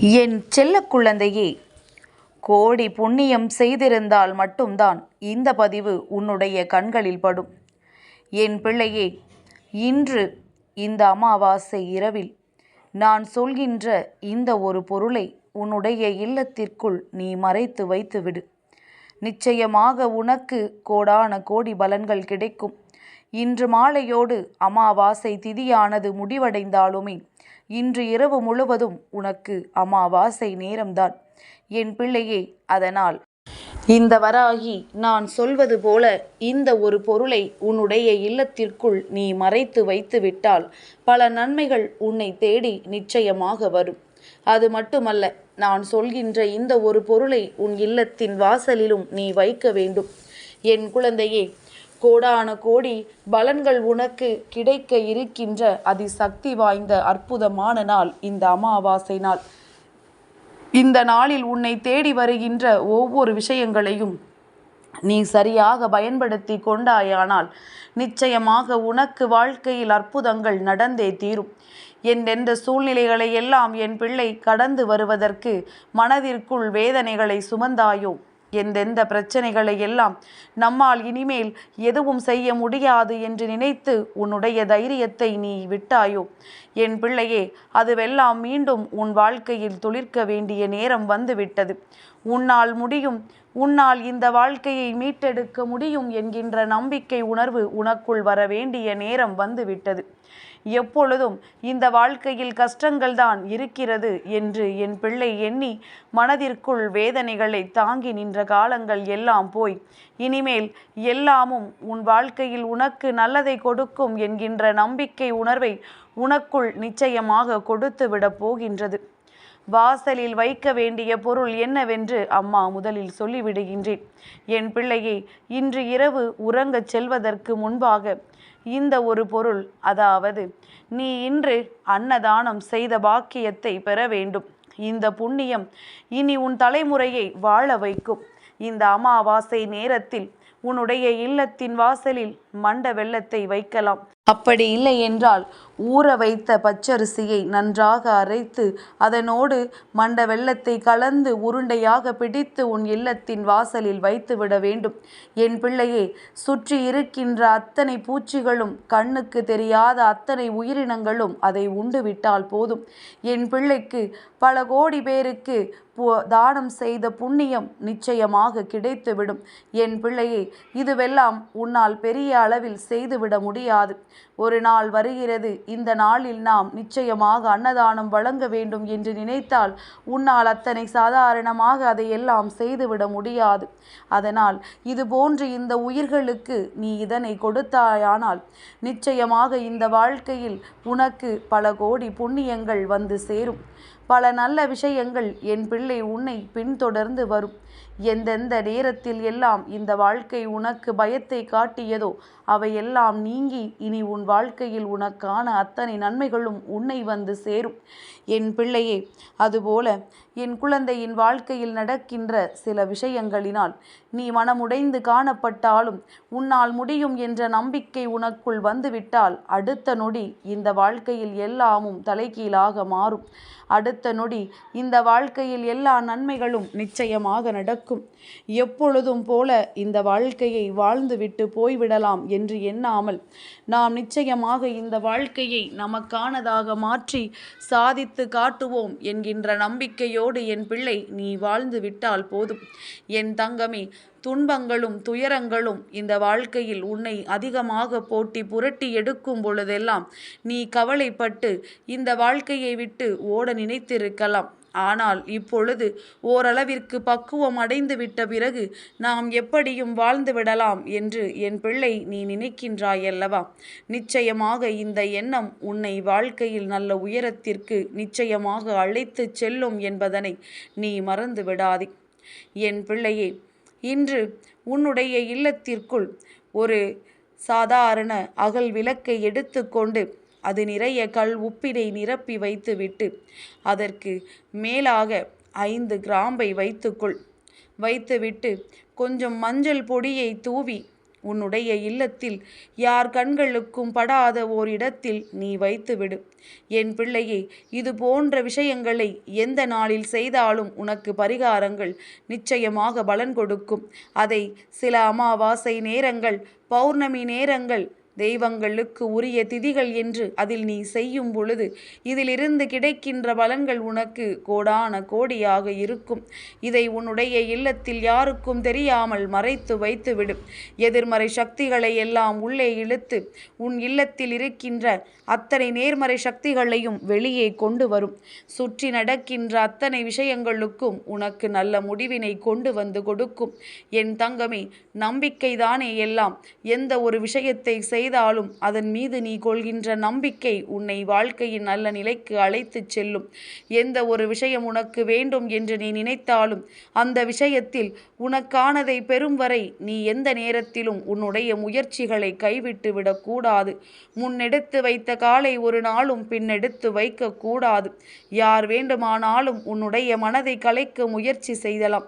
என் செல்ல குழந்தையே கோடி புண்ணியம் செய்திருந்தால் மட்டும்தான் இந்த பதிவு உன்னுடைய கண்களில் படும். என் பிள்ளையே இன்று இந்த அமாவாசை இரவில் நான் சொல்கின்ற இந்த ஒரு பொருளை உன்னுடைய இல்லத்திற்குள் நீ மறைத்து வைத்துவிடு நிச்சயமாக உனக்கு கோடான கோடி பலன்கள் கிடைக்கும். இன்று மாலையோடு அமாவாசை திதியானது முடிவடைந்தாலுமே இன்று இரவு முழுவதும் உனக்கு அமாவாசை நேரம்தான். என் பிள்ளையே அதனால். இந்த வராகி நான் சொல்வது போல இந்த ஒரு பொருளை உன்னுடைய இல்லத்திற்குள் நீ மறைத்து வைத்து விட்டால் பல நன்மைகள் உன்னை தேடி நிச்சயமாக வரும். அது மட்டுமல்ல நான் சொல்கின்ற இந்த ஒரு பொருளை உன் இல்லத்தின் வாசலிலும் நீ வைக்க வேண்டும். என் குழந்தையே கோடான கோடி பலன்கள் உனக்கு கிடைக்க இருக்கின்ற அதிசக்தி வாய்ந்த அற்புதமான நாள் இந்த அமாவாசை நாள். இந்த நாளில் உன்னை தேடி வருகின்ற ஒவ்வொரு விஷயங்களையும் நீ சரியாக பயன்படுத்தி கொண்டாயானால் நிச்சயமாக உனக்கு வாழ்க்கையில் அற்புதங்கள் நடந்தே தீரும். எந்தெந்த சூழ்நிலைகளை எல்லாம் என் பிள்ளை கடந்து வருவதற்கு மனதிற்குள் வேதனைகளை சுமந்தாயோ? எந்தெந்த பிரச்சனைகளை எல்லாம் நம்மால் இனிமேல் எதுவும் செய்ய முடியாது என்று நினைத்து உன்னுடைய தைரியத்தை நீ விட்டாயோ? என் பிள்ளையே அதுவெல்லாம் மீண்டும் உன் வாழ்க்கையில் துளிர்க்க வேண்டிய நேரம் வந்துவிட்டது. உன்னால் முடியும் உன்னால் இந்த வாழ்க்கையை மீட்டெடுக்க முடியும் என்கின்ற நம்பிக்கை உணர்வு உனக்குள் வர வேண்டிய நேரம் வந்துவிட்டது. எப்பொழுதும் இந்த வாழ்க்கையில் கஷ்டங்கள்தான் இருக்கிறது என்று என் பிள்ளை எண்ணி மனதிற்குள் வேதனைகளை தாங்கி நின்ற காலங்கள் எல்லாம் போய் இனிமேல் எல்லாமும் உன் வாழ்க்கையில் உனக்கு நல்லதை கொடுக்கும் என்கின்ற நம்பிக்கை உணர்வை உனக்குள் நிச்சயமாக கொடுத்து விடப் போகின்றது. வாசலில் வைக்க வேண்டிய பொருள் என்னவென்று அம்மா முதலில் சொல்லிவிடுகின்றேன். என் பிள்ளையை இன்று இரவு உறங்கச் செல்வதற்கு முன்பாக இந்த ஒரு பொருள் அதாவது நீ இன்று அன்னதானம் செய்த பாக்கியத்தை பெற வேண்டும். இந்த புண்ணியம் இனி உன் தலைமுறையை வாழ வைக்கும். இந்த அமாவாசை நேரத்தில் உன்னுடைய இல்லத்தின் வாசலில் மண்ட வெள்ளத்தை வைக்கலாம். அப்படி இல்லை என்றால் ஊற வைத்த பச்சரிசியை நன்றாக அரைத்து அதனோடு மண்ட வெள்ளத்தை கலந்து உருண்டையாக பிடித்து உன் இல்லத்தின் வாசலில் வைத்துவிட வேண்டும். என் பிள்ளையே சுற்றி இருக்கின்ற அத்தனை பூச்சிகளும் கண்ணுக்கு தெரியாத அத்தனை உயிரினங்களும் அதை உண்டு விட்டால் போதும். என் பிள்ளைக்கு பல கோடி பேருக்கு தானம் செய்த புண்ணியம் நிச்சயமாக கிடைத்துவிடும். என் பிள்ளையே இதுவெல்லாம் உன்னால் பெரிய அளவில் செய்துவிட முடியாது. ஒரு நாள் வருகிறது. இந்த நாளில் நாம் நிச்சயமாக அன்னதானம் வழங்க வேண்டும் என்று நினைத்தால் உன்னால் அத்தனை சாதாரணமாக அதையெல்லாம் செய்துவிட முடியாது. அதனால் இது போன்று இந்த உயிர்களுக்கு நீ இதனை கொடுத்தாயானால் நிச்சயமாக இந்த வாழ்க்கையில் உனக்கு பல கோடி புண்ணியங்கள் வந்து சேரும். பல நல்ல விஷயங்கள் என் பிள்ளை உன்னை பின்தொடர்ந்து வரும். எந்தெந்த நேரத்தில் எல்லாம் இந்த வாழ்க்கை உனக்கு பயத்தை காட்டியதோ அவையெல்லாம் நீங்கி இனி உன் வாழ்க்கையில் உனக்கான அத்தனை நன்மைகளும் உன்னை வந்து சேரும். என் பிள்ளையே அதுபோல என் குழந்தையின் வாழ்க்கையில் நடக்கின்ற சில விஷயங்களினால் நீ மனமுடைந்து காணப்பட்டாலும் உன்னால் முடியும் என்ற நம்பிக்கை உனக்குள் வந்துவிட்டால் அடுத்த நொடி இந்த வாழ்க்கையில் எல்லாமும் தலைகீழாக மாறும். அடுத்த நொடி இந்த வாழ்க்கையில் எல்லா நன்மைகளும் நிச்சயமாக நடக்கும். எப்பொழுதும் போல இந்த வாழ்க்கையை வாழ்ந்துவிட்டு போய்விடலாம் என்று எண்ணாமல் நாம் நிச்சயமாக இந்த வாழ்க்கையை நமக்கானதாக மாற்றி சாதித்து காட்டுவோம் என்கின்ற நம்பிக்கையோ நம்பிக்கையோடு என் பிள்ளை நீ வாழ்ந்து விட்டால் போதும். என் தங்கமே துன்பங்களும் துயரங்களும் இந்த வாழ்க்கையில் உன்னை அதிகமாக போட்டி புரட்டி எடுக்கும் பொழுதெல்லாம் நீ கவலைப்பட்டு இந்த வாழ்க்கையை விட்டு ஓட நினைத்திருக்கலாம். ஆனால் இப்பொழுது ஓரளவிற்கு பக்குவம் அடைந்து விட்ட பிறகு நாம் எப்படியும் வாழ்ந்து விடலாம் என்று என் பிள்ளை நீ நினைக்கின்றாயல்லவா? நிச்சயமாக இந்த எண்ணம் உன்னை வாழ்க்கையில் நல்ல உயரத்திற்கு நிச்சயமாக அழைத்து செல்லும் என்பதனை நீ மறந்து விடாதே. என் பிள்ளையே இன்று உன்னுடைய இல்லத்திற்குள் ஒரு சாதாரண அகல் விளக்கை எடுத்துக்கொண்டு அது நிறைய கல் உப்பினை நிரப்பி வைத்துவிட்டு அதற்கு மேலாக ஐந்து கிராம்பை வைத்துக்கொள். வைத்துவிட்டு கொஞ்சம் மஞ்சள் பொடியை தூவி உன்னுடைய இல்லத்தில் யார் கண்களுக்கும் படாத ஓர் இடத்தில் நீ வைத்துவிடு. என் பிள்ளையே இது போன்ற விஷயங்களை எந்த நாளில் செய்தாலும் உனக்கு பரிகாரங்கள் நிச்சயமாக பலன் கொடுக்கும். அதை சில அமாவாசை நேரங்கள் பௌர்ணமி நேரங்கள் தெய்வங்களுக்கு உரிய திதிகள் என்று அதில் நீ செய்யும் பொழுது இதிலிருந்து கிடைக்கின்ற பலன்கள் உனக்கு கோடான கோடியாக இருக்கும். இதை உன்னுடைய இல்லத்தில் யாருக்கும் தெரியாமல் மறைத்து வைத்துவிடும். எதிர்மறை சக்திகளை எல்லாம் உள்ளே இழுத்து உன் இல்லத்தில் இருக்கின்ற அத்தனை நேர்மறை சக்திகளையும் வெளியே கொண்டு வரும். சுற்றி நடக்கின்ற அத்தனை விஷயங்களுக்கும் உனக்கு நல்ல முடிவினை கொண்டு வந்து கொடுக்கும். என் தங்கமே நம்பிக்கைதானே எல்லாம். எந்த ஒரு விஷயத்தை செய் செய்தாலும் அதன் மீது நீ கொள்கின்ற நம்பிக்கை உன்னை வாழ்க்கையின் நல்ல நிலைக்கு அழைத்துச் செல்லும். எந்த ஒரு விஷயம் உனக்கு வேண்டும் என்று நீ நினைத்தாலும் அந்த விஷயத்தில் உனக்கானதை பெறும் வரை நீ எந்த நேரத்திலும் உன்னுடைய முயற்சிகளை கைவிட்டு விடக்கூடாது. முன்னெடுத்து வைத்த காலை ஒரு நாளும் பின்னெடுத்து வைக்கக்கூடாது யார் வேண்டுமானாலும் உன்னுடைய மனதை கலைக்க முயற்சி செய்தலாம்.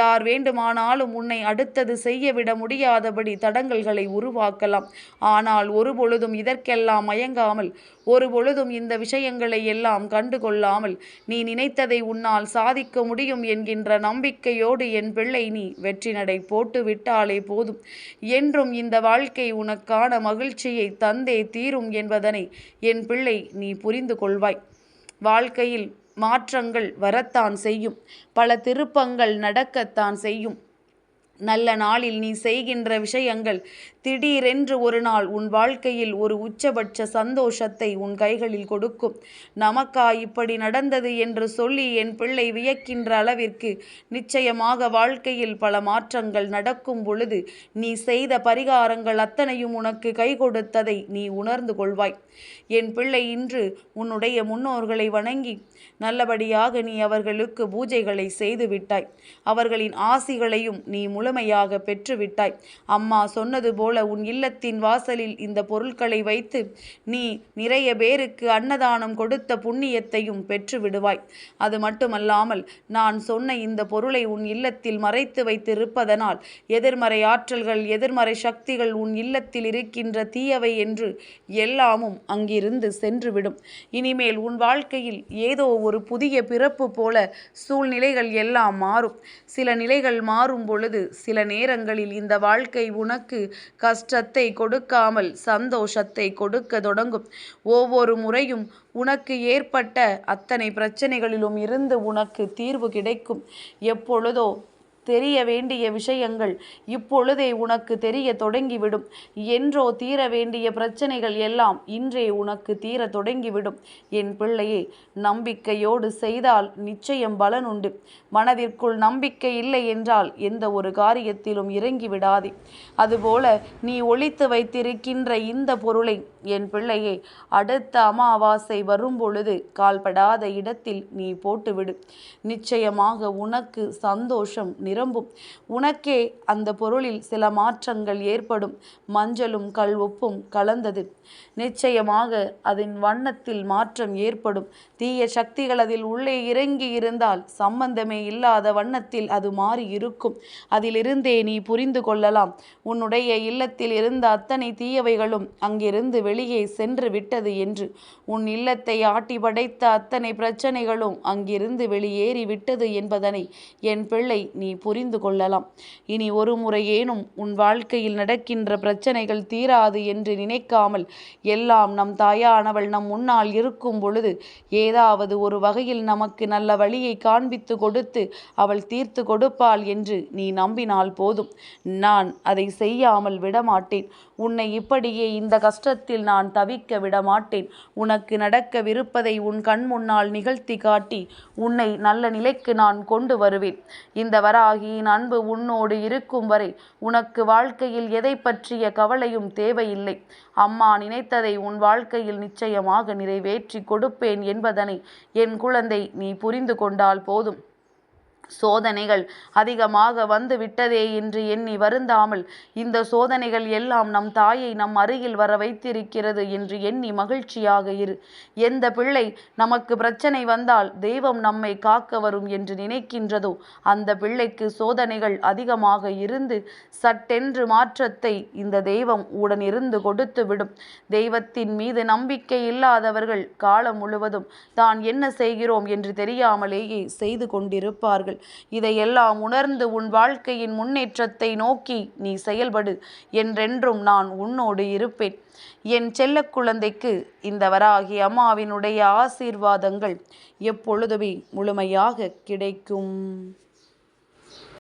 யார் வேண்டுமானாலும் உன்னை அடுத்தது செய்யவிட முடியாதபடி தடங்கல்களை உருவாக்கலாம். ஆனால் ஒரு பொழுதும் இதற்கெல்லாம் மயங்காமல் ஒரு பொழுதும் இந்த விஷயங்களை எல்லாம் கண்டு கொள்ளாமல் நீ நினைத்ததை உன்னால் சாதிக்க முடியும் என்கின்ற நம்பிக்கையோடு என் பிள்ளை நீ வெற்றி நடை போட்டு விட்டாலே போதும். என்றும் இந்த வாழ்க்கை உனக்கான மகிழ்ச்சியை தந்தே தீரும் என்பதனை என் பிள்ளை நீ புரிந்து கொள்வாய். வாழ்க்கையில் மாற்றங்கள் வரத்தான் செய்யும். பல திருப்பங்கள் நடக்கத்தான் செய்யும். நல்ல நாளில் நீ செய்கின்ற விஷயங்கள். திடீரென்று ஒரு நாள் உன் வாழ்க்கையில் ஒரு உச்சபட்ச சந்தோஷத்தை உன் கைகளில் கொடுக்கும். நமக்கா இப்படி நடந்தது என்று சொல்லி என் பிள்ளை வியக்கின்ற அளவிற்கு நிச்சயமாக வாழ்க்கையில் பல மாற்றங்கள் நடக்கும் பொழுது நீ செய்த பரிகாரங்கள் அத்தனையும் உனக்கு கை கொடுத்ததை நீ உணர்ந்து கொள்வாய். என் பிள்ளை இன்று உன்னுடைய முன்னோர்களை வணங்கி நல்லபடியாக நீ அவர்களுக்கு பூஜைகளை செய்து விட்டாய். அவர்களின் ஆசிகளையும் நீ முழு முழுமையாக பெற்றுவிட்டாய். அம்மா சொன்னது போல உன் இல்லத்தின் வாசலில் இந்த பொருட்களை வைத்து நீ நிறைய பேருக்கு அன்னதானம் கொடுத்த புண்ணியத்தையும் பெற்று விடுவாய் அது மட்டுமல்லாமல் நான் சொன்ன இந்த பொருளை உன் இல்லத்தில் மறைத்து வைத்திருப்பதனால் எதிர்மறை ஆற்றல்கள் எதிர்மறை சக்திகள் உன் இல்லத்தில் இருக்கின்ற தீயவை என்று எல்லாமும் அங்கிருந்து சென்றுவிடும். இனிமேல் உன் வாழ்க்கையில் ஏதோ ஒரு புதிய பிறப்பு போல சூழ்நிலைகள் எல்லாம் மாறும். சில நிலைகள் மாறும் பொழுது சில நேரங்களில் இந்த வாழ்க்கை உனக்கு கஷ்டத்தை கொடுக்காமல் சந்தோஷத்தை கொடுக்க தொடங்கும். ஒவ்வொரு முறையும் உனக்கு ஏற்பட்ட அத்தனை பிரச்சனைகளிலும் இருந்து உனக்கு தீர்வு கிடைக்கும். எப்பொழுதோ தெரிய வேண்டிய விஷயங்கள் இப்பொழுதே உனக்கு தெரிய தொடங்கிவிடும். என்றோ தீர வேண்டிய பிரச்சனைகள் எல்லாம் இன்றே உனக்கு தீர தொடங்கிவிடும். என் பிள்ளையே நம்பிக்கையோடு செய்தால் நிச்சயம் பலன் உண்டு மனதிற்குள் நம்பிக்கை இல்லை என்றால் எந்த ஒரு காரியத்திலும் இறங்கி விடாதே. அதுபோல நீ ஒழித்து வைத்திருக்கின்ற இந்த பொருளை என் பிள்ளையே அடுத்த அமாவாசை வரும்பொழுது கால்படாத இடத்தில் நீ போட்டுவிடு. நிச்சயமாக உனக்கு சந்தோஷம் நிரம்பும். உனக்கே அந்த பொருளில் சில மாற்றங்கள் ஏற்படும். மஞ்சளும் கல் உப்பும் கலந்தது. நிச்சயமாக அதன் வண்ணத்தில் மாற்றம் ஏற்படும். தீய சக்திகள் அதில் உள்ளே இறங்கி இருந்தால் சம்பந்தமே இல்லாத வண்ணத்தில் அது மாறி இருக்கும். அதிலிருந்தே நீ புரிந்து கொள்ளலாம். உன்னுடைய இல்லத்தில் இருந்த அத்தனை தீயவைகளும் அங்கிருந்து வெளியே சென்று விட்டது என்று. உன் இல்லத்தை ஆட்டி படைத்த அத்தனை பிரச்சனைகளும் அங்கிருந்து வெளியேறி விட்டது என்பதனை என் பிள்ளை நீ புரிந்து கொள்ளலாம். இனி ஒரு முறையேனும் உன் வாழ்க்கையில் நடக்கின்ற பிரச்சனைகள் தீராது என்று நினைக்காமல் எல்லாம் நம் தாயானவள் நம் முன்னால் இருக்கும் பொழுது ஏதாவது ஒரு வகையில் நமக்கு நல்ல வழியை காண்பித்து கொடுத்து அவள் தீர்த்து கொடுப்பாள் என்று நீ நம்பினால் போதும். நான் அதை செய்யாமல் விடமாட்டேன். உன்னை இப்படியே இந்த கஷ்டத்தில் நான் தவிக்க விடமாட்டேன். உனக்கு நடக்கவிருப்பதை உன் கண் முன்னால் நிகழ்த்தி காட்டி உன்னை நல்ல நிலைக்கு நான் கொண்டு வருவேன். இந்த வரா வராகியின் அன்பு உன்னோடு இருக்கும் வரை உனக்கு வாழ்க்கையில் எதை பற்றிய கவலையும் தேவையில்லை. அம்மா நினைத்ததை உன் வாழ்க்கையில் நிச்சயமாக நிறைவேற்றி கொடுப்பேன் என்பதனை என் குழந்தை நீ புரிந்து கொண்டால் போதும். சோதனைகள் அதிகமாக வந்து விட்டதே என்று எண்ணி வருந்தாமல் இந்த சோதனைகள் எல்லாம் நம் தாயை நம் அருகில் வர வைத்திருக்கிறது என்று எண்ணி மகிழ்ச்சியாக இரு. எந்த பிள்ளை நமக்கு பிரச்சனை வந்தால் தெய்வம் நம்மை காக்க வரும் என்று நினைக்கின்றதோ அந்த பிள்ளைக்கு சோதனைகள் அதிகமாக இருந்து சட்டென்று மாற்றத்தை இந்த தெய்வம் உடன் இருந்து கொடுத்து விடும். தெய்வத்தின் மீது நம்பிக்கை இல்லாதவர்கள் காலம் முழுவதும் தான் என்ன செய்கிறோம் என்று தெரியாமலேயே செய்து கொண்டிருப்பார்கள். இதையெல்லாம் உணர்ந்து உன் வாழ்க்கையின் முன்னேற்றத்தை நோக்கி நீ செயல்படு என்றென்றும் நான் உன்னோடு இருப்பேன். என் செல்லக் குழந்தைக்கு இந்த வராகி அம்மாவினுடைய ஆசீர்வாதங்கள் எப்பொழுதுமே முழுமையாக கிடைக்கும்.